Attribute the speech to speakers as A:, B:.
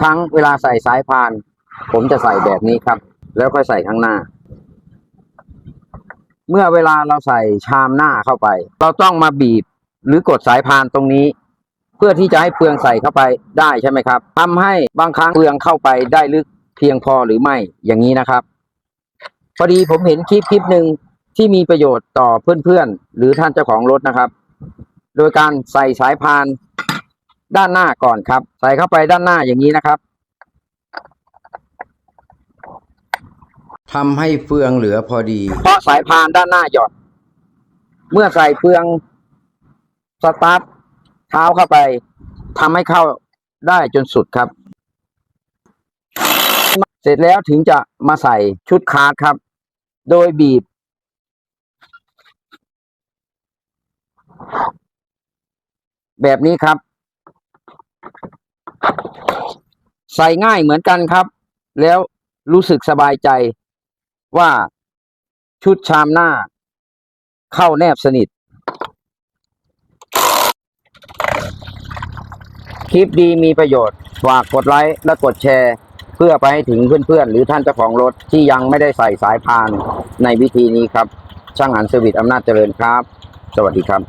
A: ครั้งเวลาใส่สายพาน ผมจะใส่แบบนี้ครับ แล้วค่อยใส่ข้างหน้า เมื่อเวลาเราใส่ชามหน้าเข้าไป เราต้องมาบีบหรือกดสายพานตรงนี้ เพื่อที่จะให้เฟืองใส่เข้าไปได้ใช่ไหมครับทำให้บางครั้งเฟืองเข้าไปได้ลึกเพียงพอหรือไม่อย่างนี้นะครับ พอดีผมเห็นคลิปคลิปหนึ่งที่มีประโยชน์ต่อเพื่อนๆ หรือท่านเจ้าของรถนะครับ โดยการใส่สายพาน ด้านหน้าก่อนครับ ใส่เข้าไปด้านหน้าอย่างนี้นะครับทำให้เฟืองเหลือพอดี เพราะสายพานด้านหน้าหย่อน เมื่อใส่เฟืองสตาร์ทเท้าเข้าไปทำให้เข้าได้จนสุดครับ เสร็จแล้วถึงจะมาใส่ชุดคาร์ดครับ โดยบีบ แบบนี้ครับ ใส่ง่ายเหมือนกันครับ แล้วรู้สึกสบายใจว่าชุดชามหน้า เข้าแนบสนิท คลิปดีมีประโยชน์ ฝากกดไลค์และกดแชร์ เพื่อไปให้ถึงเพื่อนๆ หรือท่านเจ้าของรถที่ยังไม่ได้ใส่สายพานในวิธีนี้ครับ ช่างอันเซอร์วิสอำนาจเจริญครับ สวัสดีครับ